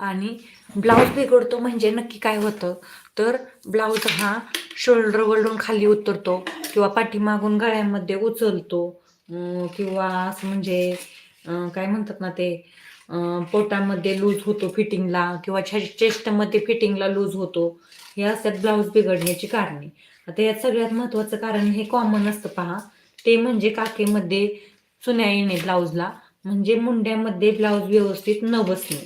आणि ब्लाऊज बिघडतो म्हणजे नक्की काय होतं? तर ब्लाऊज हा शोल्डर वळून खाली उतरतो किंवा पाठीमागून गळ्यामध्ये उचलतो. किंवा असं म्हणजे काय म्हणतात ना ते पोटामध्ये लूज होतो फिटिंगला किंवा छे चेस्टमध्ये फिटिंगला लूज होतो. हे असतात ब्लाऊज बिघडण्याची कारणे. आता यात सगळ्यात महत्त्वाचं कारण हे कॉमन असतं पहा. ते म्हणजे काकेमध्ये चुन्या येणे ब्लाऊजला. म्हणजे मुंड्यामध्ये ब्लाऊज व्यवस्थित न बसणे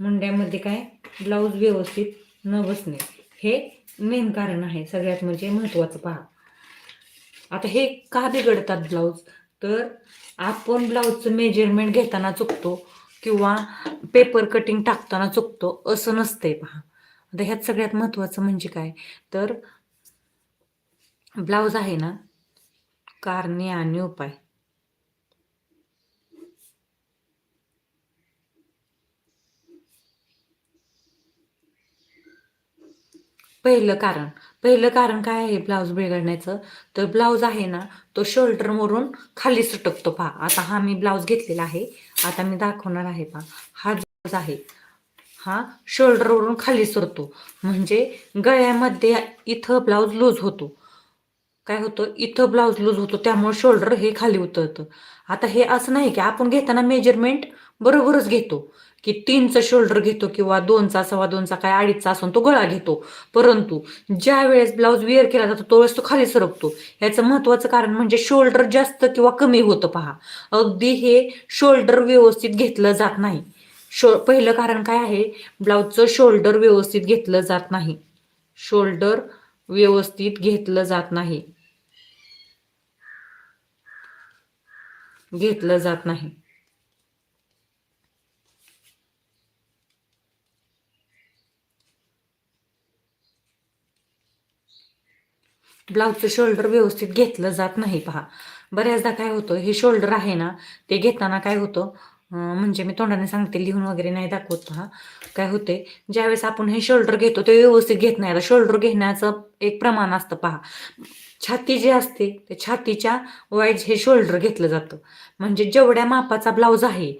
मुंड्यामध्ये काय? ब्लाऊज व्यवस्थित न बसणे. हे मेन कारण आहे सगळ्यात म्हणजे महत्त्वाचं पहा. आता हे का बिघडतात ब्लाऊज? तर आपण ब्लाऊजचं मेजरमेंट घेताना चुकतो किंवा पेपर कटिंग टाकताना चुकतो असं नसतंय पहा. आता ह्यात सगळ्यात महत्त्वाचं म्हणजे काय? तर ब्लाऊज आहे ना कारणे आणि उपाय. पहिलं कारण. पहिलं कारण काय आहे ब्लाऊज बिघडण्याचं? तर ब्लाऊज आहे ना तो शोल्डरवरून खाली सटकतो पहा. आता हा मी ब्लाऊज घेतलेला आहे. आता मी दाखवणार आहे पहा. हा ब्लाऊज आहे. हा शोल्डरवरून खाली सरतो. म्हणजे गळ्यामध्ये इथं ब्लाऊज लूज होतो. काय होतं? इथं ब्लाऊज लूज होतो. त्यामुळे शोल्डर हे खाली उतरतं. आता हे असं नाही की आपण घेताना मेजरमेंट बरोबरच घेतो. की तीनचं शोल्डर घेतो किंवा दोनचा सव्वा दोनचा काय अडीचचा असून तो गळा घेतो. परंतु ज्या वेळेस ब्लाऊज वेअर केला जातो तो वेळेस तो खाली सरकतो. याचं महत्त्वाचं कारण म्हणजे शोल्डर जास्त किंवा कमी होतं पहा. अगदी हे शोल्डर व्यवस्थित घेतलं जात नाही. शो पहिलं कारण काय आहे? ब्लाऊजचं शोल्डर व्यवस्थित घेतलं जात नाही. शोल्डर व्यवस्थित घेतलं जात नाही. घेतलं जात नाही. ब्लाऊजचं शोल्डर व्यवस्थित घेतलं जात नाही पहा. बऱ्याचदा काय होतं हे शोल्डर आहे ना ते घेताना काय होतं म्हणजे मी तोंडाने सांगते लिहून वगैरे नाही दाखवत पहा. काय होते ज्यावेळेस आपण हे शोल्डर घेतो ते व्यवस्थित घेत नाही. आता शोल्डर घेण्याचं एक प्रमाण असतं पहा. छाती जी असते त्या छातीच्या वाईज हे शोल्डर घेतलं जातं. म्हणजे जेवढ्या मापाचा ब्लाऊज आहे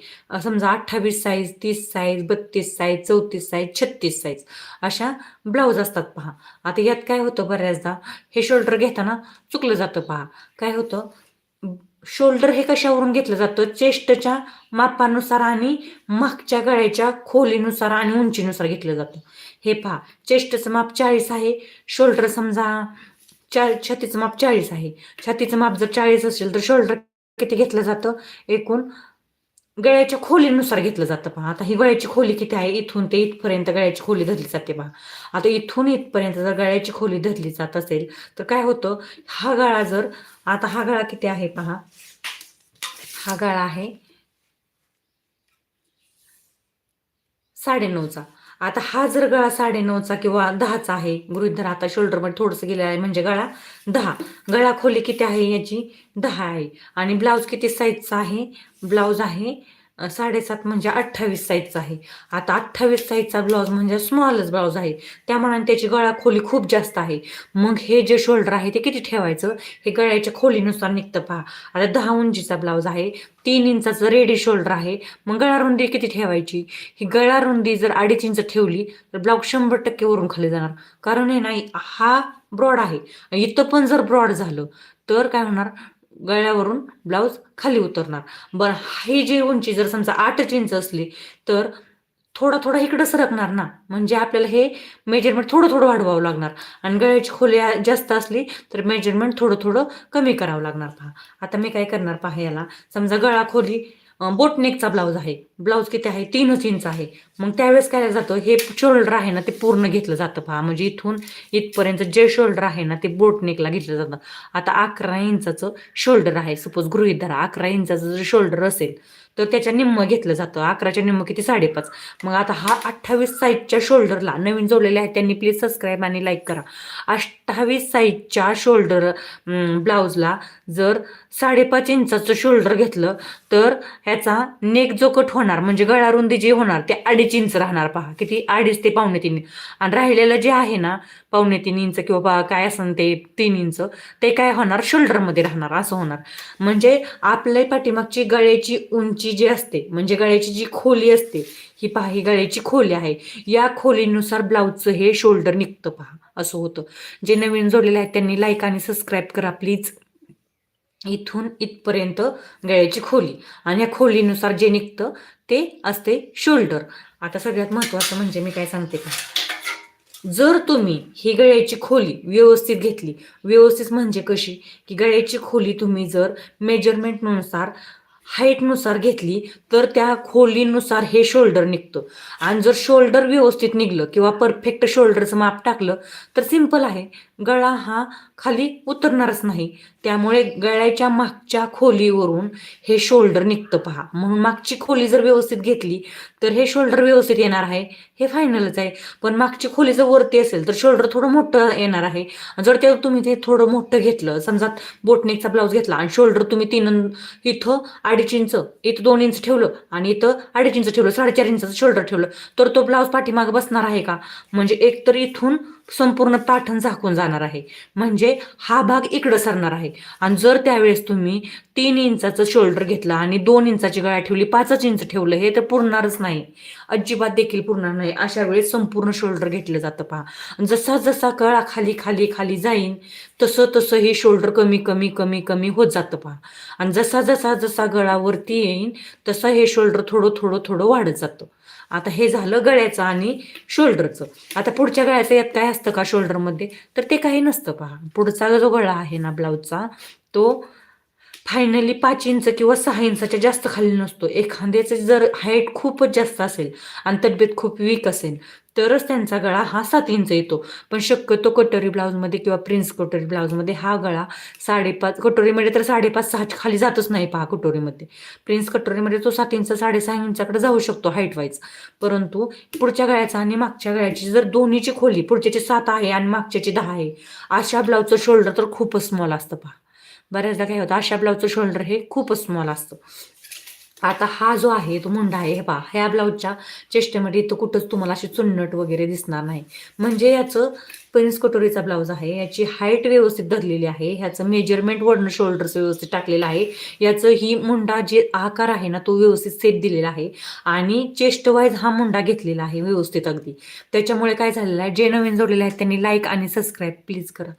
समजा अठ्ठावीस साईज तीस साईज बत्तीस साईज चौतीस साईज छत्तीस साईज अशा ब्लाऊज असतात पहा. आता यात काय होतं बऱ्याचदा हे शोल्डर घेताना चुकलं जातं पहा. काय होतं? शोल्डर हे कशावरून घेतलं जातं? चेस्टच्या मापानुसार आणि मागच्या गळ्याच्या खोलीनुसार आणि उंचीनुसार घेतलं जातं. हे पहा चेस्टचं माप चाळीस आहे. शोल्डर समजा चा छातीचं माप चाळीस आहे. छातीचं माप जर चाळीस असेल तर शोल्डर किती घेतलं जातं? एकूण गळ्याच्या खोलीनुसार घेतलं जातं पहा. आता ही गळ्याची खोली किती आहे? इथून ते इथपर्यंत गळ्याची खोली धरली जाते पहा. आता इथून इथपर्यंत जर गळ्याची खोली धरली जात असेल तर काय होतं? हा गळा जर आता हा गळा किती आहे पहा? हा गळा आहे साडेनऊचा. आता हा जर गळा साडेनऊचा किंवा दहाचा आहे गृहित धरा आता शोल्डरमध्ये थोडंसं गेलेलं आहे म्हणजे गळा दहा. गळा खोली किती आहे याची? दहा आहे. आणि ब्लाऊज किती साईजचा आहे? ब्लाऊज आहे साडेसात म्हणजे अठ्ठावीस साईजचा आहे. आता अठ्ठावीस साईजचा ब्लाऊज म्हणजे स्मॉलच ब्लाऊज आहे. त्यामुळे त्याची गळा खोली खूप जास्त आहे. मग हे जे शोल्डर आहे ते किती ठेवायचं? हे गळ्याच्या खोलीनुसार निघतं पहा. आता दहा उंचीचा ब्लाऊज आहे. तीन इंचाचं रेडी शोल्डर आहे. मग गळा रुंदी किती ठेवायची? ही गळा रुंदी जर अडीच इंच ठेवली तर ब्लाऊज शंभर टक्के वरून खाली जाणार. कारण हे नाही हा ब्रॉड आहे. इथं पण जर ब्रॉड झालं तर काय होणार? गळ्यावरून ब्लाऊज खाली उतरणार. बरं ही जी उंची जर समजा आठच इंच असली तर थोडा थोडा इकडं सरकणार ना. म्हणजे आपल्याला हे मेजरमेंट थोडं थोडं वाढवावं लागणार. आणि गळ्याची खोली जास्त असली तर मेजरमेंट थोडं थोडं कमी करावं लागणार. पहा. आता मी काय करणार पहा याला. समजा गळा खोली बोटनेकचा ब्लाऊज आहे. ब्लाऊज किती आहे? तीनच इंच आहे. मग त्यावेळेस काय जातं? हे शोल्डर आहे ना ते पूर्ण घेतलं जातं पहा. म्हणजे इथून इथपर्यंत जे शोल्डर आहे ना ते बोटनेकला घेतलं जातं. आता अकरा इंचाचं शोल्डर आहे. सपोज गृहित धरा अकरा इंचाचं जर शोल्डर असेल तर त्याच्या निम्म घेतलं जातं. अकराच्या निम्म किती? साडेपाच. मग आता हा अठ्ठावीस साईजच्या शोल्डरला नवीन जोडलेले आहेत त्यांनी. प्लीज सबस्क्राईब आणि लाईक करा. अठ्ठावीस साईजच्या शोल्डर ब्लाऊजला जर साडेपाच इंचाचं शोल्डर घेतलं तर ह्याचा नेक जो कट होणार म्हणजे गळारुंदी जी होणार ते अडीच इंच राहणार पहा. किती? अडीच ते पावणे तीन. आणि राहिलेलं जे आहे ना पावणे तीन इंच किंवा काय असं ते तीन इंच ते काय होणार? शोल्डरमध्ये राहणार असं होणार. म्हणजे आपल्या पाठीमागची गळ्याची उंची जी असते म्हणजे गळ्याची जी खोली असते ही पहा ही गळ्याची खोली आहे. या खोलीनुसार ब्लाऊजचं हे शोल्डर निघतं पहा असं होतं. जे नवीन जोडलेले आहेत त्यांनी लाईक आणि सबस्क्राईब करा प्लीज इथून इथपर्यंत गळ्याची खोली. आणि या खोलीनुसार जे निघतं ते असते शोल्डर. आता सगळ्यात महत्त्वाचं म्हणजे मी काय सांगते का? जर तुम्ही ही गळ्याची खोली व्यवस्थित घेतली व्यवस्थित म्हणजे कशी? की गळ्याची खोली तुम्ही जर मेजरमेंटनुसार हाईटनुसार घेतली तर त्या खोलीनुसार हे शोल्डर निघतं. आणि जर शोल्डर व्यवस्थित निघलं किंवा परफेक्ट शोल्डरचं माप टाकलं तर सिंपल आहे. गळा हा खाली उतरणारच नाही. त्यामुळे गळ्याच्या मागच्या खोलीवरून हे शोल्डर निघतं पहा. म्हणून मागची खोली जर व्यवस्थित घेतली तर हे शोल्डर व्यवस्थित येणार आहे. हे फायनलच आहे. पण मागची खोली जर वरती असेल तर शोल्डर थोडं मोठं येणार आहे. जर ते तुम्ही ते थोडं मोठं घेतलं समजा बोटनेकचा ब्लाऊज घेतला आणि शोल्डर तुम्ही तीन इथं अडीच इंच. इथं दोन इंच ठेवलं आणि इथं अडीच इंच ठेवलं साडेचार इंचाचं शोल्डर ठेवलं. तर तो ब्लाऊज पाठीमागं बसणार आहे का? म्हणजे एक तर इथून संपूर्ण पाठण झाकून जाणार आहे. म्हणजे हा भाग इकडं सरणार आहे. आणि जर त्यावेळेस तुम्ही तीन इंचाचं शोल्डर घेतला आणि दोन इंचाची गळा ठेवली पाचच इंच ठेवलं हे तर पुरणारच नाही. अजिबात देखील पुरणार नाही. अशा वेळेस संपूर्ण शोल्डर घेतलं जातं पहा. जसा जसा गळा खाली खाली खाली जाईन तसं तसं हे शोल्डर कमी कमी कमी कमी होत जातं पहा. आणि जसा जसा जसा गळावरती येईन तसं हे शोल्डर थोडं थोडं थोडं वाढत जातं. आता हे झालं गळ्याचं आणि शोल्डरचं. आता पुढच्या गळ्याचं यात काय असतं का शोल्डरमध्ये? तर ते काही नसतं पहा. पुढचा जो गळा आहे ना ब्लाऊजचा तो फायनली पाच इंच किंवा सहा इंचाच्या जास्त खाली नसतो. एखाद्याचं जर हाईट खूपच जास्त असेल आणि तब्येत खूप वीक असेल तरच त्यांचा गळा हा सात इंच येतो. पण शक्यतो कटोरी ब्लाऊजमध्ये किंवा प्रिन्स कटोरी ब्लाऊजमध्ये हा गळा साडेपाच कटोरीमध्ये तर साडेपाच सहाच्या खाली जातच नाही पहा कटोरीमध्ये. प्रिन्स कटोरीमध्ये तो सात इंच साडेसहा इंचाकडे जाऊ शकतो हाईट वाईज परंतु पुढच्या गळ्याचा आणि मागच्या गळ्याची जर दोन्हीची खोली पुढच्याची सात आहे आणि मागच्याची दहा आहे अशा ब्लाऊजचं शोल्डर तर खूपच स्मॉल असतं पहा. बऱ्याचदा काय होतं अशा ब्लाऊजचं शोल्डर हे खूपच स्मॉल असतं. आता हा जो आहे तो मुंडा आहे हे पहा ह्या ब्लाऊजच्या चेष्टेमध्ये इथं कुठंच तुम्हाला अशी चुन्नट वगैरे दिसणार नाही. म्हणजे याचं पेन्स कटोरीचा ब्लाऊज आहे याची हाईट व्यवस्थित धरलेली आहे ह्याचं मेजरमेंट वडणं शोल्डर्स व्यवस्थित टाकलेलं आहे. याचं ही मुंडा जे आकार आहे ना तो व्यवस्थित सेट दिलेला आहे. आणि चेस्ट वाईज हा मुंडा घेतलेला आहे व्यवस्थित अगदी. त्याच्यामुळे काय झालेलं आहे जे नवीन जोडलेले आहेत त्यांनी लाईक आणि सबस्क्राईब प्लीज करा.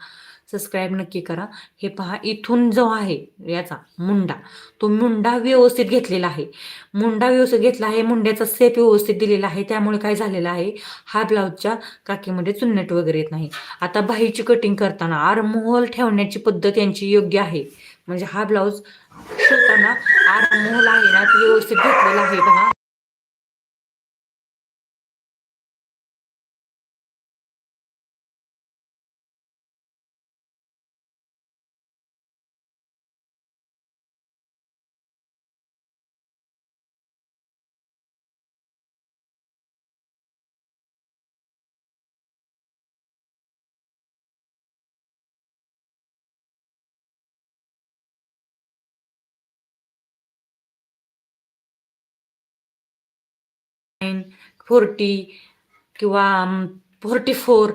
सबस्क्राईब नक्की करा. हे पहा इथून जो आहे याचा मुंडा तो मुंडा व्यवस्थित घेतलेला आहे. मुंडा व्यवस्थित घेतला आहे मुंड्याचा सेप व्यवस्थित दिलेला आहे त्यामुळे काय झालेलं आहे हा ब्लाऊजच्या काकीमध्ये चुन्नट वगैरे येत नाही. आता बाहीची कटिंग करताना आरमोहल ठेवण्याची पद्धत यांची योग्य आहे. म्हणजे हा ब्लाऊज शिवताना आरमोहल आहे ना व्यवस्थित घेतलेला आहे. नाईन फोर्टी किंवा फोर्टी फोर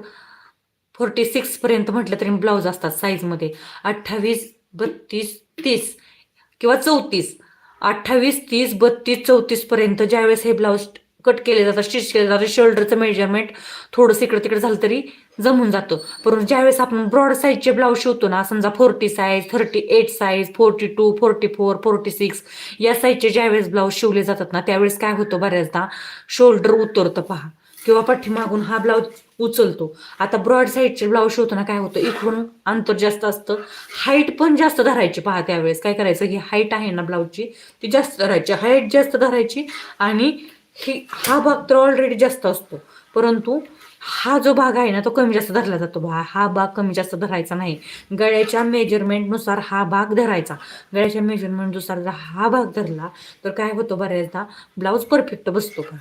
फोर्टी सिक्सपर्यंत म्हटलं तरी ब्लाऊज असतात साईजमध्ये. अठ्ठावीस बत्तीस तीस किंवा चौतीस. अठ्ठावीस तीस बत्तीस चौतीसपर्यंत ज्यावेळेस हे ब्लाऊज कट केले जातात स्टिच केले जातं शोल्डरचं मेजरमेंट थोडंसं इकडं तिकडे झालं तरी जमून जातं. परंतु ज्यावेळेस आपण ब्रॉड साईजचे ब्लाऊज शिवतो ना समजा forty size thirty eight size forty two forty four forty six या साईजचे ज्यावेळेस ब्लाऊज शिवले जातात ना त्यावेळेस काय होतं बऱ्याचदा? शोल्डर उतरतं पहा. किंवा पाठीमागून हा ब्लाऊज उचलतो. आता ब्रॉड साईडचे ब्लाऊज शिवताना काय होतं? इकडून अंतर जास्त असतं. हाईट पण जास्त धरायची पहा त्यावेळेस. काय करायचं? ही हाईट आहे ना ब्लाऊजची ती जास्त धरायची. हाईट जास्त धरायची आणि ही हा भाग तर ऑलरेडी जास्त असतो. परंतु हा जो भाग आहे ना तो कमी जास्त धरला जातो बा. हा भाग कमी जास्त धरायचा नाही. गळ्याच्या मेजरमेंटनुसार हा भाग धरायचा. गळ्याच्या मेजरमेंटनुसार जर हा भाग धरला तर काय होतो बऱ्याचदा? ब्लाऊज परफेक्ट बसतो का?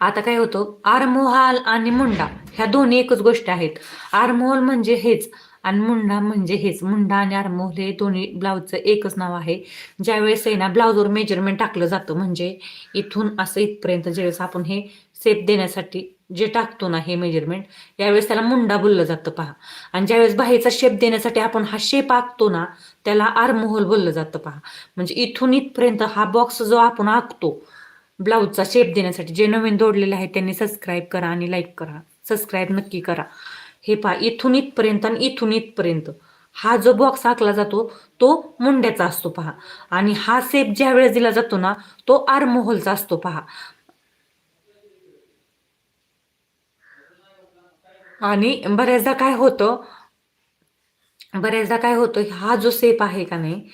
आता काय होतं? आरमोहाल आणि मुंडा ह्या दोन्ही एकच गोष्ट आहेत. आरमोहाल म्हणजे हेच. आणि मुंडा म्हणजे हेच मुंडा आणि आरमोल हे दोन्ही ब्लाऊजचं एकच नाव आहे. ज्यावेळेस आहे ना ब्लाऊजवर मेजरमेंट टाकलं जातं म्हणजे इथून असं इथपर्यंत ज्यावेळेस आपण हे सेप देण्यासाठी जे टाकतो ना हे मेजरमेंट यावेळेस त्याला मुंडा बोललं जातं पहा. आणि ज्यावेळेस बाहेरचा शेप देण्यासाठी आपण हा शेप आखतो ना त्याला आरमोहल बोललं जातं पहा. म्हणजे इथून इथपर्यंत हा बॉक्स जो आपण आखतो ब्लाऊजचा शेप देण्यासाठी जे नवीन जोडलेले आहे त्यांनी सबस्क्राईब करा आणि लाईक करा. सबस्क्राईब नक्की करा. हे पहा इथून इथपर्यंत आणि इथून इथपर्यंत. हा जो बॉक्स आखला जातो तो मुंड्याचा असतो पहा. आणि हा सेप ज्या वेळेस दिला जातो ना तो आरमोहोलचा असतो पहा. आणि बऱ्याचदा काय होतं बऱ्याचदा काय होतं हा जो सेप आहे का नाही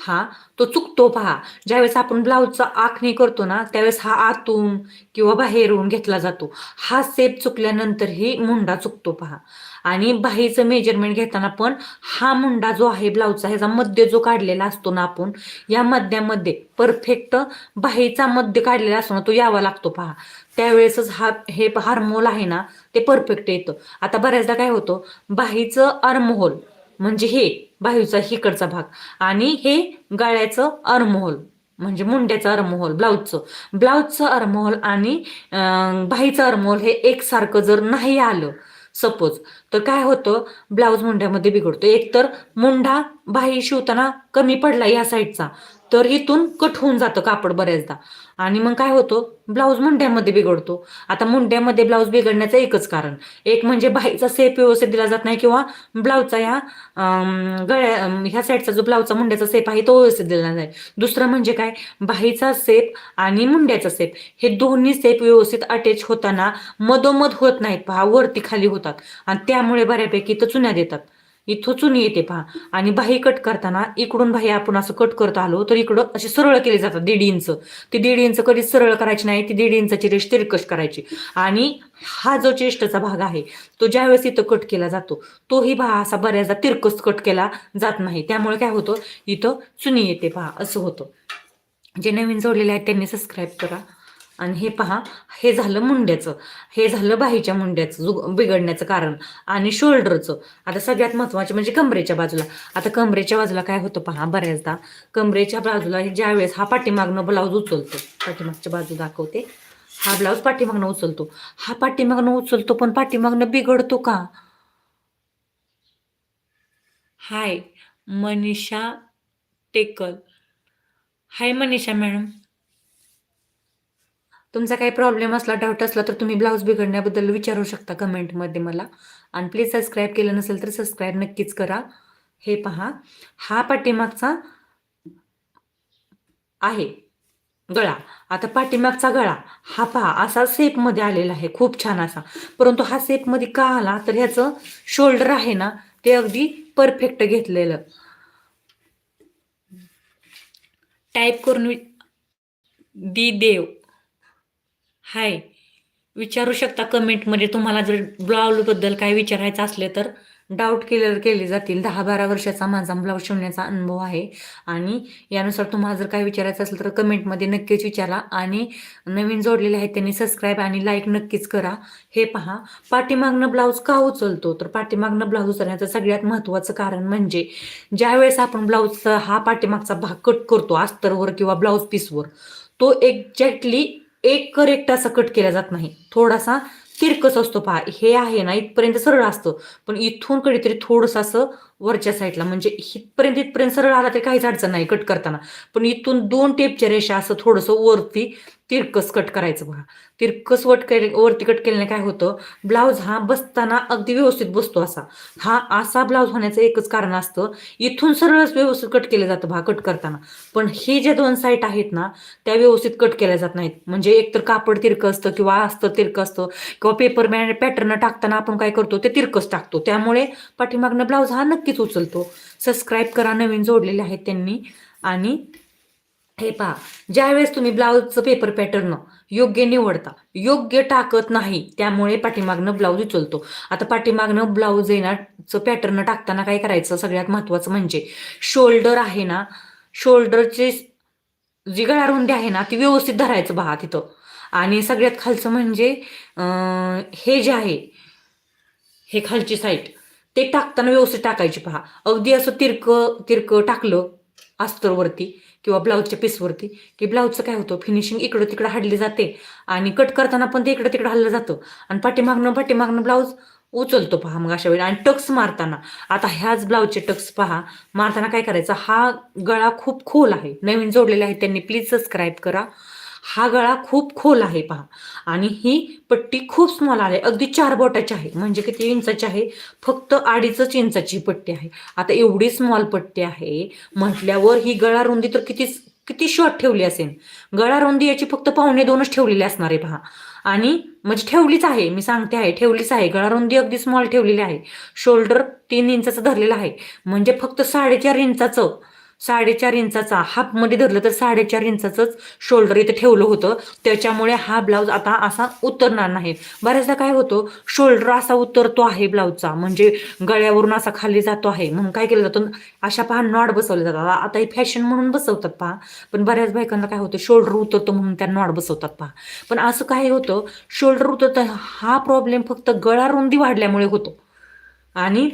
हा तो चुकतो पहा. ज्यावेळेस आपण ब्लाऊजचा आखणी करतो ना त्यावेळेस हा आतून किंवा बाहेरून घेतला जातो. हा सेप चुकल्यानंतरही मुंडा चुकतो पहा. आणि बाहीचं मेजरमेंट घेताना पण हा मुंडा जो आहे ब्लाऊजचा ह्याचा मध्य जो काढलेला असतो ना आपण या मध्यामध्ये परफेक्ट बाहीचा मध्य काढलेला असतो ना तो यावा लागतो पहा. त्यावेळेसच हा हे हार्मोल आहे ना ते परफेक्ट येतं. आता बऱ्याचदा काय होतं? बाहीचं अर्महोल म्हणजे हे बाहूचा हिकडचा भाग आणि हे गळ्याचं अर्महोल म्हणजे मुंड्याचं अर्महोल ब्लाऊजचं. ब्लाऊजचं अर्महोल आणि बाहीचं अर्महोल हे एकसारखं जर नाही आलं सपोज तर काय होतं? ब्लाऊज मुंड्यामध्ये बिघडतो. एक तर मुंडा बाही शिवताना कमी पडला या साईडचा तर इथून कट होऊन जातं कापड बऱ्याचदा. आणि मग काय होतं? ब्लाऊज मुंड्यामध्ये बिघडतो. आता मुंड्यामध्ये ब्लाऊज बिघडण्याचं एकच कारण. एक म्हणजे बाईचा सेप व्यवस्थित दिला जात नाही किंवा ब्लाऊजचा या गळ्या ह्या साईडचा जो ब्लाऊजचा मुंड्याचा सेप आहे तो व्यवस्थित दिला नाही. दुसरं म्हणजे काय? बाहीचा सेप आणि मुंड्याचा सेप हे दोन्ही सेप व्यवस्थित अटॅच होताना मधोमध होत नाहीत. पहा वरती खाली होतात. आणि त्यामुळे बऱ्यापैकी तर चुन्या देतात. इथं चुनी येते पहा. आणि बाही कट करताना इकडून बाही आपण असं कट करत आलो तर इकडं असे सरळ केले जातात दीड इंच ती दीड इंच कधीच सरळ करायची नाही ती दीड इंचाची रेष तिरकश करायची. आणि हा जो चेष्टचा भाग आहे तो ज्यावेळेस इथं कट केला जातो तोही पहा असा बऱ्याचदा तिरकस कट केला जात नाही. त्यामुळे काय होतं इथं चुनी येते पहा असं होतं. जे नवीन जोडलेले आहेत त्यांनी सबस्क्राईब करा. आणि हे पहा हे झालं मुंड्याचं. हे झालं बाहीच्या मुंड्याचं जु बिघडण्याचं कारण आणि शोल्डरचं. आता सगळ्यात महत्त्वाचे म्हणजे कमरेच्या बाजूला. आता कमरेच्या बाजूला काय होतं पहा बऱ्याचदा कमरेच्या बाजूला ज्या वेळेस हा पाठीमागनं ब्लाऊज उचलतो. पाठीमागच्या बाजू दाखवते. हा ब्लाऊज पाठीमागनं उचलतो. हा पाठीमागनं उचलतो पण पाठीमागनं बिघडतो का? Hi Manisha Tekal. Hi Manisha madam. तुमचा काही प्रॉब्लेम असला डाऊट असला तर तुम्ही ब्लाऊज बिघडण्याबद्दल विचारू शकता कमेंटमध्ये मला. आणि प्लीज सबस्क्राईब केलं नसेल तर सबस्क्राईब नक्कीच करा. हे पहा हा पाठीमागचा आहे गळा. आता पाठीमागचा गळा हा पहा असा सेपमध्ये आलेला आहे. खूप छान असा. परंतु हा सेपमध्ये का आला? तर ह्याचं शोल्डर आहे ना ते अगदी परफेक्ट घेतलेलं. टाईप करून वि- दी देव. हाय. विचारू शकता कमेंटमध्ये तुम्हाला जर ब्लाऊजबद्दल काय विचारायचं असले तर डाऊट क्लिअर केले जातील. दहा बारा वर्षाचा माझा ब्लाऊज शिवण्याचा अनुभव आहे. आणि यानुसार तुम्हाला जर काय विचारायचं असेल तर कमेंटमध्ये नक्कीच विचारा. आणि नवीन जोडलेले आहेत त्यांनी सबस्क्राईब आणि लाईक नक्कीच करा. हे पहा पाठीमागनं ब्लाऊज का उचलतो? तर पाठीमागनं ब्लाऊज उचलण्याचं सगळ्यात महत्त्वाचं कारण म्हणजे ज्यावेळेस आपण ब्लाऊजचा हा पाठीमागचा भाग कट करतो अस्तरवर किंवा ब्लाऊज पीसवर तो एक्झॅक्टली एक करेक्ट असा कट केला जात नाही. थोडासा तिरकस असतो पहा. हे आहे ना इथपर्यंत सरळ असतं. पण इथून कधीतरी थोडंसं असं वरच्या साईडला. म्हणजे इथपर्यंत इथपर्यंत सरळ आला तरी काहीच अडचण नाही कट करताना. पण इथून दोन टेपच्या रेषा असं थोडंसं वरती तिरकस कट करायचं बघा. तिरकस वट केले वरती कट केल्याने काय होतं? ब्लाऊज हा बसताना अगदी व्यवस्थित बसतो असा. हा असा ब्लाऊज होण्याचं एकच कारण असतं इथून सरळच व्यवस्थित कट केलं जातं बघा कट करताना. पण हे ज्या दोन साईट आहेत ना त्या व्यवस्थित कट केल्या जात नाहीत. म्हणजे एकतर कापड तिरकं असतं किंवा असतं तिरकं असतं किंवा पेपर मॅन पॅटर्न टाकताना आपण काय करतो ते तिरकस टाकतो. त्यामुळे पाठीमागनं ब्लाऊज हा नक्की नक्कीच उचलतो. सबस्क्राईब करा नवीन जोडलेले आहेत त्यांनी. आणि हे पहा ज्यावेळेस तुम्ही ब्लाऊजचं पेपर पॅटर्न योग्य निवडता योग्य टाकत नाही त्यामुळे पाठीमागनं ब्लाऊज उचलतो. आता पाठीमागनं ब्लाऊज येणारचं पॅटर्न टाकताना काय करायचं? सगळ्यात महत्त्वाचं म्हणजे शोल्डर आहे ना शोल्डरची जी गळारुंदी आहे ना ती व्यवस्थित धरायचं बहा तिथं. आणि सगळ्यात खालचं म्हणजे हे जे आहे हे खालची साईड ते टाकताना व्यवस्थित टाकायची पहा. अगदी असं तिरकं तिरकं टाकलं अस्तरवरती किंवा ब्लाऊजच्या पीसवरती की ब्लाऊजचं काय होतं? फिनिशिंग इकडं तिकडं हाडली जाते आणि कट करताना पण ते इकडं तिकडं हल्लं जातं. आणि पाठीमागनं पाठीमागनं ब्लाऊज उचलतो पहा मग अशा वेळी. आणि टक्स मारताना. आता ह्याच ब्लाऊजचे टक्स पहा. मारताना काय करायचं? हा गळा खूप खोल आहे. नवीन जोडलेला आहे त्यांनी. प्लीज सबस्क्राईब करा. हा गळा खूप खोल आहे पहा. आणि ही पट्टी खूप स्मॉल आहे. अगदी चार बोटाची आहे. म्हणजे किती इंचाची आहे? फक्त अडीचच इंचाची पट्टी आहे. आता एवढी स्मॉल पट्टी आहे. म्हटल्यावर ही गळा रुंदी तर किती किती शॉर्ट ठेवली असेल? गळा रुंदी याची फक्त पावणे दोनच ठेवलेली असणार आहे पहा. आणि म्हणजे ठेवलीच आहे. मी सांगते आहे. ठेवलीच आहे. गळा रुंदी अगदी स्मॉल ठेवलेली आहे. शोल्डर तीन इंचाचं धरलेलं आहे. म्हणजे फक्त साडेचार इंचाचं साडेचार इंचाचा हाफमध्ये धरलं तर साडेचार इंचाचंच शोल्डर इथे ठेवलं होतं. त्याच्यामुळे हा ब्लाऊज आता असा उतरणार नाही. बऱ्याचदा काय होतं शोल्डर असा उतरतो आहे ब्लाऊजचा म्हणजे गळ्यावरून असा खाली जातो आहे. म्हणून काय केलं जातं अशा पहा नॉड बसवले जातात. आता हे फॅशन म्हणून बसवतात पहा. पण बऱ्याच बायकांना काय होतं शोल्डर उतरतो म्हणून त्या नॉड बसवतात पहा. पण असं काय होतं शोल्डर उतरतं हा प्रॉब्लेम फक्त गळा रुंदी वाढल्यामुळे होतो. आणि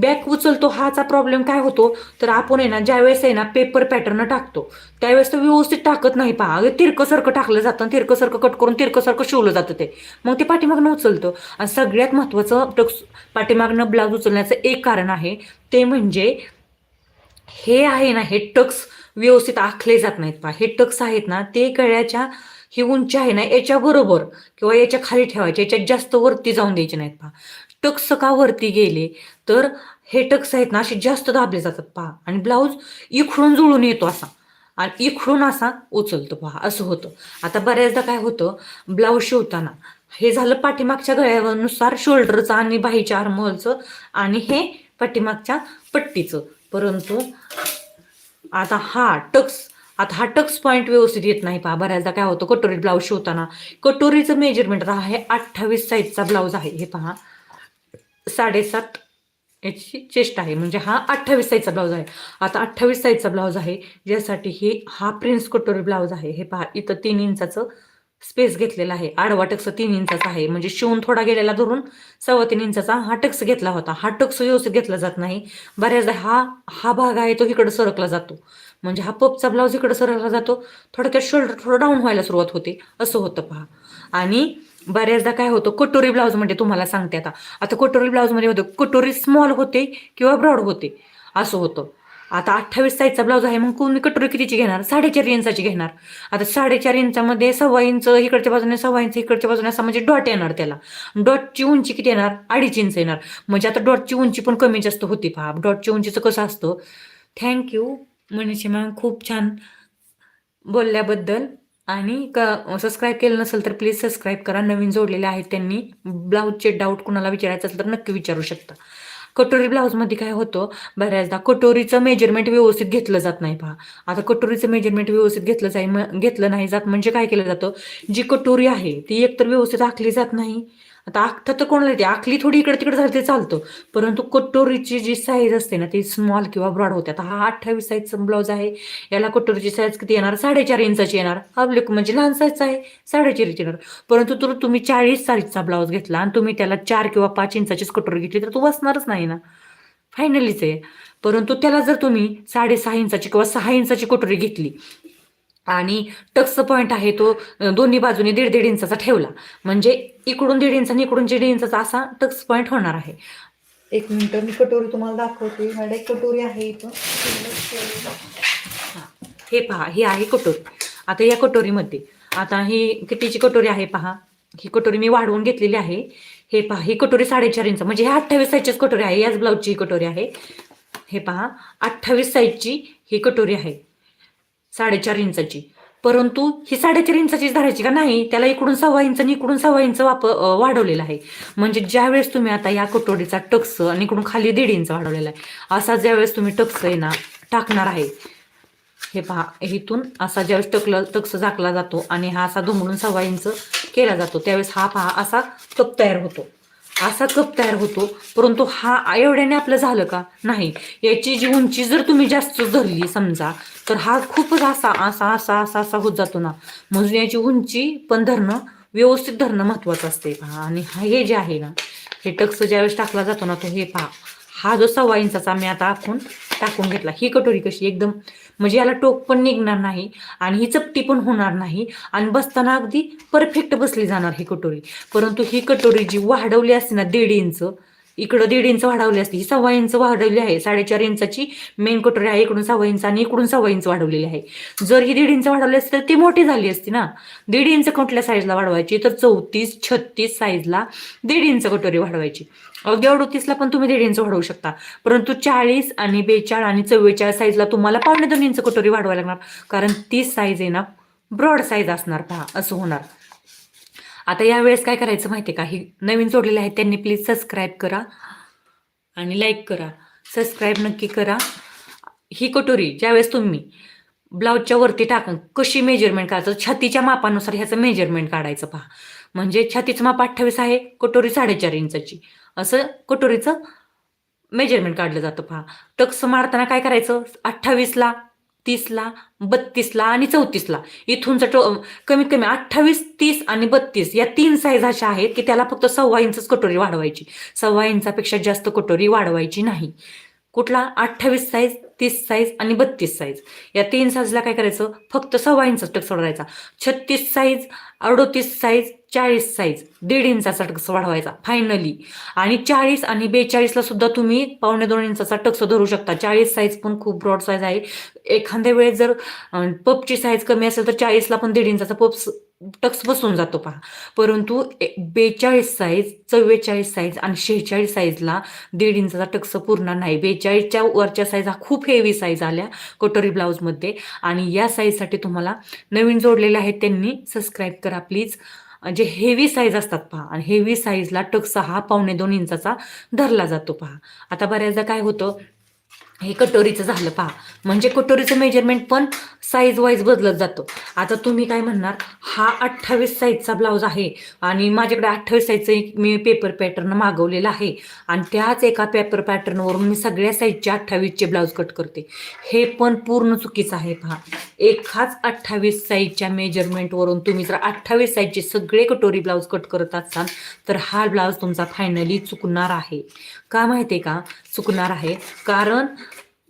बॅक उचलतो हाचा प्रॉब्लेम काय होतो? तर आपण आहे ना ज्यावेळेस आहे ना पेपर पॅटर्न टाकतो त्यावेळेस तर व्यवस्थित टाकत नाही पहा. तिरकसारखं तिरकंसारखं टाकलं जातं आणि कट करून तिरकसारखं शिवलं जातं ते. मग ते पाठीमागनं उचलतं. आणि सगळ्यात महत्त्वाचं टक्स पाठीमागनं ब्लाऊज उचलण्याचं एक कारण आहे ते म्हणजे हे आहे ना हे टक्स व्यवस्थित आखले जात नाहीत पहा. हे टक्स आहेत ना ते गळ्याच्या ही उंची आहे ना याच्या बरोबर किंवा याच्या खाली ठेवायची याच्यात जास्त वरती जाऊन द्यायचे नाहीत पहा. टक्स का वरती गेले तर हे टक्स आहेत ना असे जास्त दाबले जातात पहा. आणि ब्लाऊज इकडून जुळून येतो असा. आणि इकडून असा उचलतो पहा असं होतं. आता बऱ्याचदा काय होतं ब्लाऊज शिवताना हे झालं पाठीमागच्या गळ्यानुसार शोल्डरचं आणि बाहीच्या आर्मोलचं आणि हे पाठीमागच्या पट्टीचं. परंतु आता हा टक्स आता हा टक्स पॉईंट व्यवस्थित येत नाही पहा. बऱ्याचदा काय होतं कटोरीत ब्लाऊज शिवताना कटोरीचं मेजरमेंट आता हे अठ्ठावीस साईजचा ब्लाऊज आहे हे पहा. साडेसात याची चेस्ट आहे. म्हणजे हा अठ्ठावीस साईजचा ब्लाऊज आहे. आता अठ्ठावीस साईजचा ब्लाऊज आहे. ज्यासाठी हे हा प्रिन्स कटोरी ब्लाऊज आहे. हे पहा इथं तीन इंचाचं स्पेस घेतलेला आहे. आडवा टक्स तीन इंचाचा आहे. म्हणजे शिवून थोडा गेलेला धरून सव्वा तीन इंचाचा हा टक्स घेतला होता. हा टक्स व्यवस्थित घेतला जात नाही. बऱ्याचदा हा हा भाग आहे तो इकडं सरकला जातो. म्हणजे हा पपचा ब्लाऊज इकडं सरकला जातो. थोडक्यात शोल्डर थोडं डाऊन व्हायला सुरुवात होते. असं होतं पहा. आणि बऱ्याचदा काय होतं कटोरी ब्लाऊज म्हणजे तुम्हाला सांगते आता. आता कटोरी ब्लाऊजमध्ये होतं कटोरी स्मॉल होते किंवा ब्रॉड होते. असं होतं. आता अठ्ठावीस साईजचा ब्लाऊज आहे मग कोणी कटोरी कितीची घेणार? साडेचार इंचाची घेणार. आता साडेचार इंचामध्ये सव्वा इंच इकडच्या बाजूने सव्वा इंच इकडच्या बाजूने असा म्हणजे डॉट येणार त्याला. डॉटची उंची किती येणार? अडीच इंच येणार. म्हणजे आता डॉटची उंची पण कमी जास्त होती पहा. डॉटची उंचीचं कसं असतं? थँक्यू मनीषी मॅम खूप छान बोलल्याबद्दल. आणि क सबस्क्राईब केलं नसेल तर प्लीज सबस्क्राईब करा. नवीन जोडलेले आहेत त्यांनी. ब्लाऊजचे डाऊट कुणाला विचारायचं असेल तर नक्की विचारू शकता. कटोरी ब्लाऊजमध्ये काय होतं? बऱ्याचदा कटोरीचं मेजरमेंट व्यवस्थित घेतलं जात नाही पहा. आता कटोरीचं मेजरमेंट व्यवस्थित घेतलं जाई घेतलं नाही जात म्हणजे काय केलं जातं? जी कटोरी आहे ती एकतर व्यवस्थित आखली जात नाही. आता आखता तर कोणाला येते? आखली थोडी इकडे तिकडे झाली ते चालतं. परंतु कटोरीची जी साईज असते ना ती स्मॉल किंवा ब्रॉड होते. आता हा अठ्ठावीस साईजचा ब्लाऊज आहे. याला कटोरीची साईज किती येणार? साडेचार इंचाची येणार. अब्लिक म्हणजे लहान साईजचा आहे. साडेचार इंच येणार. परंतु तर तुम्ही चाळीस साईजचा ब्लाऊज घेतला आणि तुम्ही त्याला चार किंवा पाच इंचाचीच कटोरी घेतली तर तो बसणारच नाही ना. फायनलीच आहे. परंतु त्याला जर तुम्ही साडेसहा इंचाची किंवा सहा इंचाची कटोरी घेतली आणि टक्स पॉईंट आहे तो दोन्ही बाजूने दीड दीड इंचाचा ठेवला. म्हणजे इकडून दीड इंच आणि इकडून दीड इंचाचा असा टक्स पॉईंट होणार आहे. एक मिनिट मी कटोरी तुम्हाला दाखवते. माझ्या एक कटोरी आहे इथं. हा, हे पहा ही आहे कटोरी. आता या कटोरीमध्ये आता ही कितीची कटोरी आहे पहा. ही कटोरी मी वाढवून घेतलेली आहे. हे पहा ही कटोरी साडेचार इंच. म्हणजे ह्या अठ्ठावीस साईजचीच कटोरी आहे याच ब्लाऊजची कटोरी आहे. हे पहा अठ्ठावीस साईजची ही कटोरी आहे. साडेचार इंचाची. परंतु ही साडेचार इंचाचीच धरायची का नाही त्याला इकडून सव्वा इंच आणि इकडून सव्वा इंच वाप वाढवलेला आहे. म्हणजे ज्यावेळेस तुम्ही आता या कटोरीचा टक्स आणि इकडून खाली दीड इंच वाढवलेला आहे असा ज्यावेळेस तुम्ही टक्स आहे ना टाकणार आहे. हे पहा इथून असा ज्यावेळेस टकलं टक्स झाकला जातो आणि हा असा दुमडून सव्वा इंच केला जातो त्यावेळेस हा पहा असा कप तयार होतो. असा कप तयार होतो परंतु हा एवढ्याने आपलं झालं का नाही? याची जी उंची जर तुम्ही जास्त धरली समजा तर हा खूपच असा असा असा असा असा होत जातो ना. म्हणून याची उंची पण धरणं व्यवस्थित धरणं महत्वाचं असते. पहा आणि हा हे जे आहे ना हे टक्स ज्यावेळेस टाकला जातो ना तो हे पहा. हा जो सव्वा इंचाचा मी आता आखून टाकून घेतला. ही कटोरी कशी एकदम म्हणजे याला टोक पण निघणार नाही आणि ही चपटी पण होणार नाही आणि बसताना अगदी परफेक्ट बसली जाणार ही कटोरी. परंतु ही कटोरी जी वाढवली असते ना दीड इंच इकडं दीड इंच वाढवली असते ही सव्वा इंच वाढवली आहे. साडेचार इंचाची मेन कटोरी आहे इकडून सव्वा इंच आणि इकडून सव्वा इंच वाढवलेली आहे. जर ही दीड इंच वाढवली असती तर ती मोठी झाली असती ना. दीड इंच कुठल्या साईजला वाढवायची? तर चौतीस छत्तीस साईजला दीड इंच कटोरी वाढवायची. अगदी अडोतीसला पण तुम्ही दीड इंच वाढवू शकता. परंतु चाळीस आणि बेचाळ आणि चव्वेचाळीस साईजला तुम्हाला पावणे दोन इंच कटोरी वाढवायला लागणार. कारण ती साईज आहे ना ब्रॉड साईज असणार पहा असं होणार. आता यावेळेस काय करायचं माहिती आहे का? ही नवीन जोडलेले आहेत त्यांनी प्लीज सबस्क्राईब करा आणि लाईक करा. सबस्क्राईब नक्की करा. ही कटोरी ज्यावेळेस तुम्ही ब्लाऊजच्या वरती टाकून कशी मेजरमेंट काढायचं? छातीच्या मापानुसार ह्याचं मेजरमेंट काढायचं पहा. म्हणजे छातीचं माप अठ्ठावीस आहे कटोरी साडेचार इंचाची. असं कटोरीचं मेजरमेंट काढलं जातं पहा. टक्स मारताना काय करायचं? अठ्ठावीसला तीसला बत्तीसला आणि चौतीसला. इथूनचा टो कमीत कमी अठ्ठावीस तीस आणि बत्तीस या तीन साईज अशा आहेत की त्याला फक्त सव्वा इंचच कटोरी वाढवायची. सव्वा इंचापेक्षा जास्त कटोरी वाढवायची नाही. कुठला? अठ्ठावीस साईज तीस साईज आणि बत्तीस साईज या तीन साईजला काय करायचं? फक्त सव्वा इंच टक्स सोडायचा छत्तीस साईज अडोतीस साईज चाळीस साईज दीड इंचाचा टक्स वाढवायचा फायनली आणि चाळीस आणि बेचाळीसला सुद्धा तुम्ही पावणे दोन इंचाचा टक्स धरू शकता. चाळीस साईज पण खूप ब्रॉड साईज आहे. एखाद्या वेळेस जर पपची साईज कमी असेल तर चाळीसला पण दीड इंचाचा पप्स टक्स बसून जातो पहा. परंतु ए- बेचाळीस साईज चव्वेचाळीस साईज आणि शेहेचाळीस साईजला दीड इंचाचा टक्स पूर्ण नाही. बेचाळीसच्या वरच्या साईज हा खूप हेवी साईज आल्या कटोरी ब्लाऊजमध्ये आणि या साईजसाठी तुम्हाला नवीन जोडलेले आहेत त्यांनी. सबस्क्राईब करा प्लीज जे हेवी साईज असतात पहा आणि हेवी साईजला टक्स हा पावणे दोन इंचाचा धरला जातो पहा. आता बऱ्याचदा काय होतं हे कटोरीचं झालं पहा. म्हणजे कटोरीचं मेजरमेंट पण साईज वाईज बदलत जातो. आता तुम्ही काय म्हणणार? हा अठ्ठावीस साईजचा ब्लाऊज आहे आणि माझ्याकडे अठ्ठावीस साईजचं एक मी पेपर पॅटर्न मागवलेलं आहे. आणि त्याच एका पेपर पॅटर्नवरून मी सगळ्या साईजचे अठ्ठावीसचे ब्लाऊज कट करते. हे पण पूर्ण चुकीचं आहे पहा. एकाच अठ्ठावीस साईजच्या मेजरमेंटवरून तुम्ही जर अठ्ठावीस साईजचे सगळे कटोरी ब्लाऊज कट करत असाल तर हा ब्लाऊज तुमचा फायनली चुकणार आहे. का माहिती आहे का? चुकणार आहे. कारण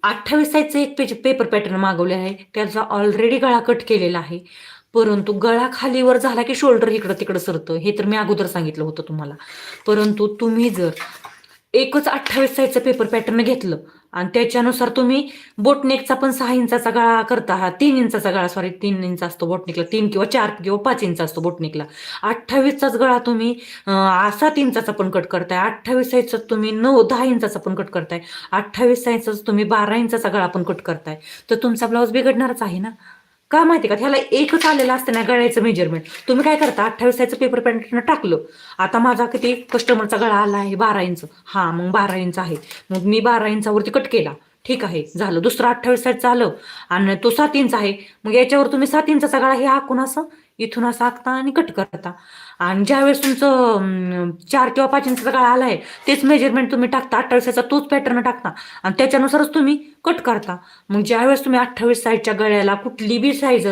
अठ्ठावीस साईजचं एक पेज पेपर पॅटर्न मागवले आहे. त्याचा ऑलरेडी गळा कट केलेला आहे. परंतु गळा खालीवर झाला की शोल्डर इकडं तिकडं सरतं. हे तर मी अगोदर सांगितलं होतं तुम्हाला. परंतु तुम्ही जर एकच अठ्ठावीस साईजचं पेपर पॅटर्न घेतलं आणि त्याच्यानुसार तुम्ही बोटनेकचा पण सहा इंचाचा गळा करता. हा तीन इंचाचा गळा सॉरी तीन इंच असतो बोटनेकला तीन किंवा चार किंवा पाच इंच असतो बोटनेकला अठ्ठावीसचाच गळा तुम्ही असा सात इंचाचा पण कट करताय. अठ्ठावीस साईजचा तुम्ही नऊ दहा इंचाचा पण कट करताय. अठ्ठावीस साईजचाच तुम्ही बारा इंचाचा गळा पण कट करताय. तर तुमचा ब्लाऊज बिघडणारच आहे ना? का माहिती का? त्याला एकच आलेलं असतं ना गळ्याचं मेजरमेंट तुम्ही काय करता? अठ्ठावीस पेपर पॅटर्न टाकलं. आता माझा किती कस्टमरचा गळा आला आहे बारा इंच. हा मग बारा इंच आहे. मग मी बारा इंचावरती कट केला. ठीक आहे झालं. दुसरं अठ्ठावीस साईज आलं आणि तो सात इंच आहे. मग याच्यावर तुम्ही सात इंचाचा गळा हे आखून असं इथून असं आखता आणि कट करता. आणि ज्यावेळेस तुमचं चार किंवा पाच इंचा गळा आला आहे तेच मेजरमेंट तुम्ही टाकता अठ्ठावीसाचा तोच पॅटर्न टाकता. आणि त्याच्यानुसारच तुम्ही कट करता. मग ज्यावेळेस तुम्ही अठ्ठावीस साईजच्या गळ्याला कुठली बी साईज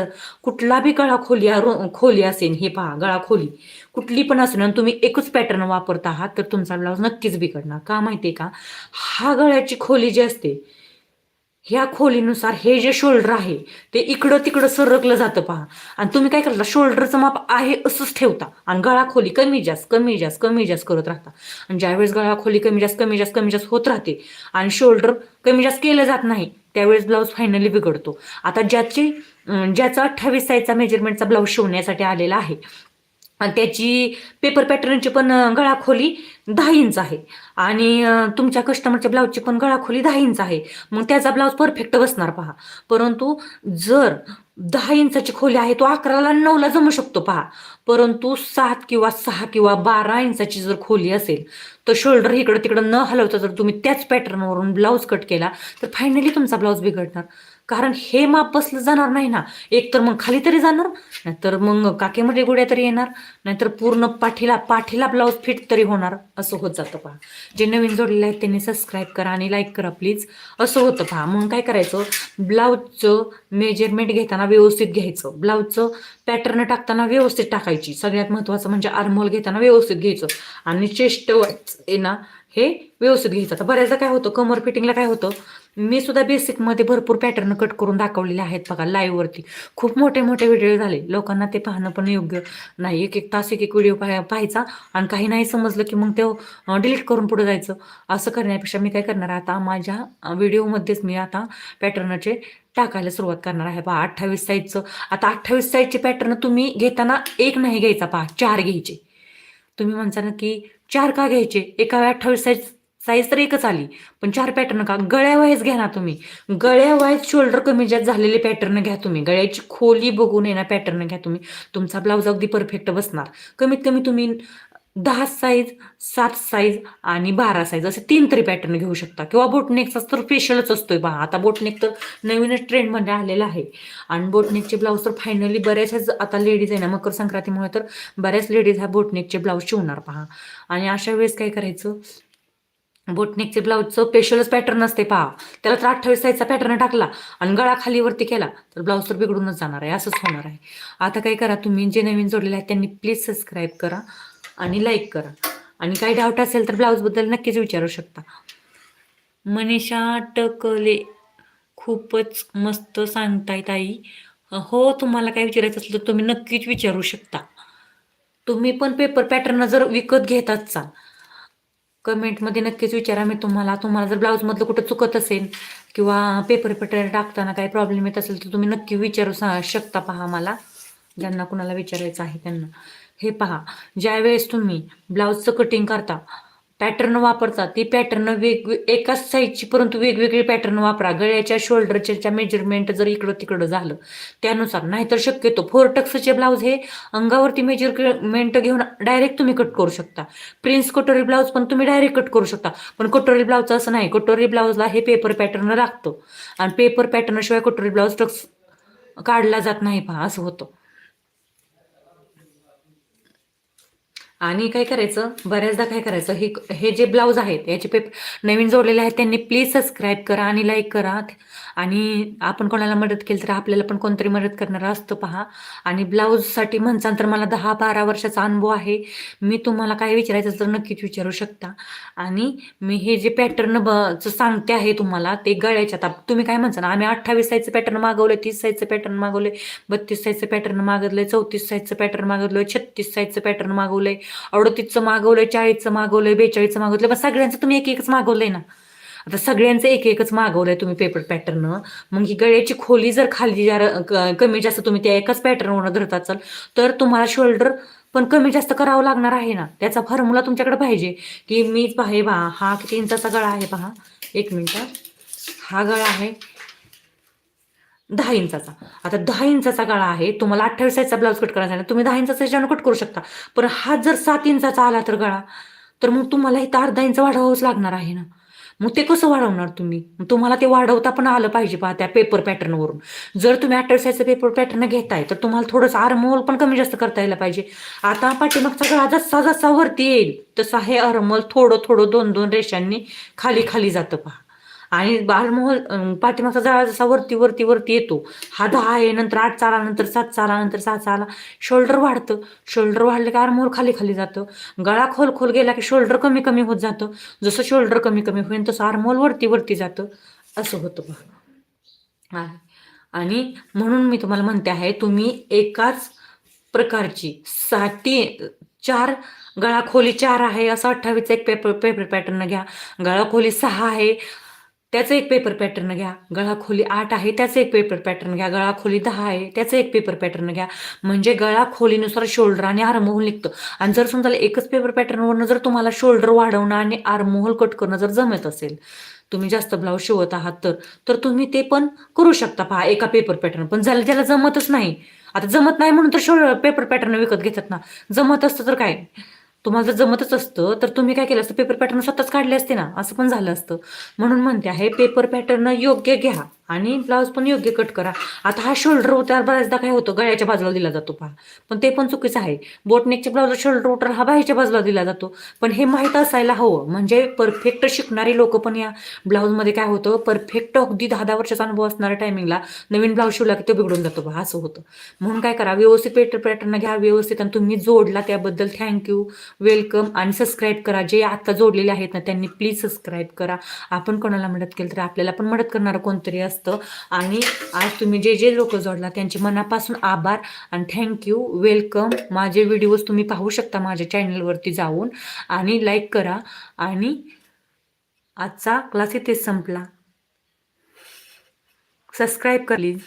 कुठला बी गळा खोली खोली असेल हे पहा गळा खोली कुठली पण असेल आणि तुम्ही एकच पॅटर्न वापरता आहात तर तुमचा ब्लाऊज नक्कीच बिघडणार. का माहिती आहे का? हा गळ्याची खोली जी असते ह्या खोलीनुसार हे जे शोल्डर आहे ते इकडं तिकडं सरकलं जातं पहा. आणि तुम्ही काय करता शोल्डरचं माप आहे असंच ठेवता. आणि गळा खोली कमी जास्त कमी जास्त कमी जास्त करत राहता. आणि ज्यावेळेस गळा खोली कमी जास्त कमी जास्त कमी जास्त होत राहते आणि शोल्डर कमी जास्त केलं जात नाही त्यावेळेस ब्लाऊज फायनली बिघडतो. आता ज्याची ज्याचा अठ्ठावीस साईजचा मेजरमेंटचा ब्लाऊज शिवण्यासाठी आलेला आहे आणि त्याची पेपर पॅटर्नची पण गळाखोली गळा खोली दहा इंच आहे. आणि तुमच्या कस्टमरच्या ब्लाऊजची पण गळा खोली दहा इंच आहे. मग त्याचा ब्लाऊज परफेक्ट बसणार पहा. परंतु जर दहा इंचाची खोली आहे तो अकराला नऊला जमू शकतो पहा. परंतु सात किंवा सहा किंवा बारा इंचाची जर खोली असेल तर शोल्डर इकडं तिकडं न हलवता जर तुम्ही त्याच पॅटर्नवरून ब्लाऊज कट केला तर फायनली तुमचा ब्लाऊज बिघडणार. कारण हे माप बसलं जाणार नाही ना. एक तर मग खाली तरी जाणार नाहीतर मग काकेमध्ये म्हणजे गुड्या तरी येणार नाहीतर पूर्ण पाठीला पाठीला ब्लाऊज फिट तरी होणार. असं होत जातं पहा. जे नवीन जोडलेले आहेत त्यांनी सबस्क्राईब करा आणि लाईक करा प्लीज असं होतं पहा. मग काय करायचं? ब्लाऊजचं मेजरमेंट घेताना व्यवस्थित घ्यायचं. ब्लाऊजचं पॅटर्न टाकताना व्यवस्थित टाकायची. सगळ्यात महत्त्वाचं म्हणजे आर्मोल घेताना व्यवस्थित घ्यायचं. आणि चेस्ट आहे ना हे व्यवस्थित घ्यायचं. आता बऱ्याचदा काय होतं? कमर फिटिंगला काय होतं? मी सुद्धा बेसिकमध्ये भरपूर पॅटर्न कट करून दाखवलेले आहेत बघा लाईव्हवरती खूप मोठे मोठे व्हिडिओ झाले. लोकांना ते पाहणं पण योग्य नाही. एक एक तास एक एक व्हिडिओ पाह पाहायचा आणि काही नाही समजलं की मग ते डिलीट करून पुढे जायचं. असं करण्यापेक्षा मी काय करणार? आहे आता माझ्या व्हिडिओमध्येच मी आता पॅटर्नचे टाकायला सुरुवात करणार आहे. पहा अठ्ठावीस साईजचं आता अठ्ठावीस साईजचे पॅटर्न तुम्ही घेताना एक नाही घ्यायचा पहा चार घ्यायचे. तुम्ही म्हणता ना की चार का घ्यायचे? एका अठ्ठावीस साईज साईज तर एकच आली. पण चार पॅटर्न का? गळ्यावाईज घ्या ना तुम्ही. गळ्यावाईज शोल्डर कमी जास्त झालेले पॅटर्न घ्या तुम्ही. गळ्याची खोली बघून येणार पॅटर्न घ्या तुम्ही. तुमचा ब्लाऊज अगदी परफेक्ट बसणार. कमीत कमी तुम्ही दहा साईज सात साईज आणि बारा साईज असे तीन तरी पॅटर्न घेऊ शकता. किंवा बोटनेकचा तर स्पेशलच असतोय पहा आता बोटनेक तर नवीनच ट्रेंडमध्ये आलेला आहे. आणि बोटनेकचे ब्लाऊज तर फायनली बऱ्याचशाच आता लेडीज आहे ना मकर संक्रांतीमुळे तर बऱ्याच लेडीज ह्या बोटनेकचे ब्लाऊज शिवणार पहा आणि अशा वेळेस काय करायचं? बोटनेकचे ब्लाऊजचं स्पेशलच पॅटर्न असते पहा. त्याला तर अठ्ठावीस साईजचा पॅटर्न टाकला आणि गळा खालीवरती केला तर ब्लाऊज तर बिघडूनच जाणार आहे असंच होणार आहे. आता काय करा तुम्ही जे नवीन जोडलेले आहेत त्यांनी प्लीज सबस्क्राईब करा आणि लाईक करा. आणि काही डाऊट असेल तर ब्लाऊजबद्दल नक्कीच विचारू शकता. मनीषा टकले खूपच मस्त सांगताय ताई. हो तुम्हाला काय विचारायचं असलं तर तुम्ही नक्कीच विचारू शकता. तुम्ही पण पेपर पॅटर्न जर विकत घेतात चाल कमेंटमध्ये नक्कीच विचारा मी तुम्हाला. तुम्हाला जर ब्लाऊजमधलं कुठं चुकत असेल किंवा पेपर पॅटर्न टाकताना काही प्रॉब्लेम येत असेल तर तुम्ही नक्की विचारू सा शकता पहा मला ज्यांना कुणाला विचारायचं आहे त्यांना. हे पहा ज्यावेळेस तुम्ही ब्लाऊजचं कटिंग करता पॅटर्न वापरता ती पॅटर्न वेग एकाच साईजची परंतु वेगवेगळी पॅटर्न वापरा. गळ्याच्या शोल्डरच्या मेजरमेंट जर इकडं तिकडं झालं त्यानुसार. नाहीतर शक्यतो फोर टक्सचे ब्लाऊज हे अंगावरती मेजरमेंट घेऊन डायरेक्ट तुम्ही कट करू शकता. प्रिन्स कटोरी ब्लाऊज पण तुम्ही डायरेक्ट कट करू शकता. पण कटोरी ब्लाऊजचं असं नाही. कटोरी ब्लाऊजला हे पेपर पॅटर्न लागतो. आणि पेपर पॅटर्नशिवाय कटोरी ब्लाऊज टक्स काढला जात नाही पहा असं होतं. आणि काय करायचं? बऱ्याचदा काय करायचं? हे हे जे ब्लाऊज आहेत याचे पेप नवीन जोडलेले आहेत त्यांनी प्लीज सबस्क्राईब करा आणि लाईक करा. आणि आपण कोणाला मदत केली तर आपल्याला पण कोणतरी मदत करणारं असतं पहा. आणि ब्लाऊजसाठी म्हणसान तर मला दहा बारा वर्षाचा अनुभव आहे. मी तुम्हाला काय विचारायचं तर नक्कीच विचारू शकता. आणि मी हे जे पॅटर्न ब सांगते आहे तुम्हाला ते गळ्याच्या आता तुम्ही काय म्हणता आम्ही अठ्ठावीस साईजचं पॅटर्न मागवलं तीस साईजचं पॅटर्न मागवलं बत्तीस साईजचं पॅटर्न मागवलं चौतीस साईजचं पॅटर्न मागवलं छत्तीस साईजचं पॅटर्न मागवलंय अडतीसचं मागवलंय चाळीसचं मागवलंय बेचाळीसचं मागवलंय पण सगळ्यांचं तुम्ही एक एकच मागवलंय ना. आता सगळ्यांचं एक एकच मागवलंय तुम्ही पेपर पॅटर्न मग ही गळ्याची खोली जर खाली जर क- कमी जास्त तुम्ही त्या एकाच पॅटर्नवर धरत असाल तर तुम्हाला शोल्डर पण कमी जास्त करावं लागणार आहे ना. त्याचा फॉर्म्युला तुमच्याकडे पाहिजे. की मीच पाहे पहा हा किती इंचाचा गळा आहे पहा. एक मिनिट. हा गळा आहे दहा इंचाचा. आता दहा इंचाचा गळा आहे तुम्हाला अठ्ठावीस साईजचा ब्लाऊज कट करायचा आहे. तुम्ही दहा इंचाचा याच्यानं कट करू शकता. पण हा जर सात इंचाचा आला तर गळा तर मग तुम्हाला इथं अर्धा इंच वाढवावंच लागणार आहे ना. मग ते कसं वाढवणार तुम्ही? मग तुम्हाला ते वाढवता पण आलं पाहिजे पहा त्या पेपर पॅटर्नवरून जर तुम्ही अठ्ठावीस पेपर पॅटर्न घेताय तर तुम्हाला थोडंसं आरमोल पण कमी जास्त करता यायला पाहिजे. आता पाठीमागचा गळा जसा जसा वरती येईल तसा हे आरमोल थोडं थोडं दोन दोन रेषांनी खाली खाली जातं पहा. आणि बालमोहल पाठीमागचा जाळा जसा वरती वरती वरती येतो हा दहा आहे नंतर आठ चाला नंतर सात चाला नंतर सहा चाला शोल्डर वाढतं. शोल्डर वाढलं की आरमोल खाली खाली जातं. गळा खोल खोल गेला की शोल्डर कमी कमी होत जातं. जसं शोल्डर कमी कमी होईल तसं आरमोल वरती वरती जातं. असं होतं बघ. आणि म्हणून मी तुम्हाला म्हणते आहे तुम्ही एकाच प्रकारची साठी चार गळा खोली चार आहे असं अठ्ठावीसचा एक पेपर पेपर पॅटर्न घ्या. गळा खोली सहा आहे त्याचं एक पेपर पॅटर्न घ्या. गळा खोली आठ आहे त्याचं एक पेपर पॅटर्न घ्या. गळा खोली दहा आहे त्याचं एक पेपर पॅटर्न घ्या. म्हणजे गळा खोलीनुसार शोल्डर आणि आरमोहल निघतं. आणि जर समजा एकच पेपर पॅटर्नवरनं जर तुम्हाला शोल्डर वाढवणं आणि आरमोहल कट करणं जर जमत असेल तुम्ही जास्त ब्लाऊज शिवत आहात तर तर तुम्ही ते पण करू शकता. पहा एका पेपर पॅटर्न पण ज्याला ज्याला जमतच नाही आता जमत नाही म्हणून तर शोल्डर पेपर पॅटर्न विकत घेतात ना. जमत असतं तर काय? तुम्हाला जर जमतच असतं. तर तुम्ही काय केलं असतं? पेपर पॅटर्न स्वतःच काढले असते ना? असं पण झालं असतं. म्हणून म्हणते आहे पेपर पॅटर्न योग्य घ्या. आणि ब्लाऊज पण योग्य कट करा. आता हा शोल्डर उतार बऱ्याचदा काय होतं गळ्याच्या बाजूला दिला जातो पहा. पण ते पण चुकीचं आहे. बोटनेकच्या ब्लाऊज शोल्डर उतार हा बाहेरच्या बाजूला दिला जातो. पण हे माहीत असायला हवं. म्हणजे परफेक्ट शिकणारी लोक पण या ब्लाऊजमध्ये काय होतं परफेक्ट अगदी दहा दहा वर्षाचा अनुभव असणाऱ्या टायमिंगला नवीन ब्लाऊज शिवला की तो बिघडून जातो पहा. असं होतं. म्हणून काय करा व्यवस्थित पेटर पॅटर्न घ्या व्यवस्थित आणि तुम्ही जोडला त्याबद्दल थँक्यू वेलकम आणि सबस्क्राईब करा. जे आता जोडलेले आहेत ना त्यांनी प्लीज सबस्क्राईब करा. आपण कोणाला मदत केली तर आपल्याला पण मदत करणारं कोणतरी असतं आणि आज तुम्ही जे जे लोक जोडला त्यांचे मनापासून आभार आणि थँक्यू वेलकम माझे व्हिडिओज तुम्ही पाहू शकता माझ्या चॅनलवरती जाऊन. आणि लाईक करा. आणि आजचा क्लास इथेच संपला. सबस्क्राईब कर प्लीज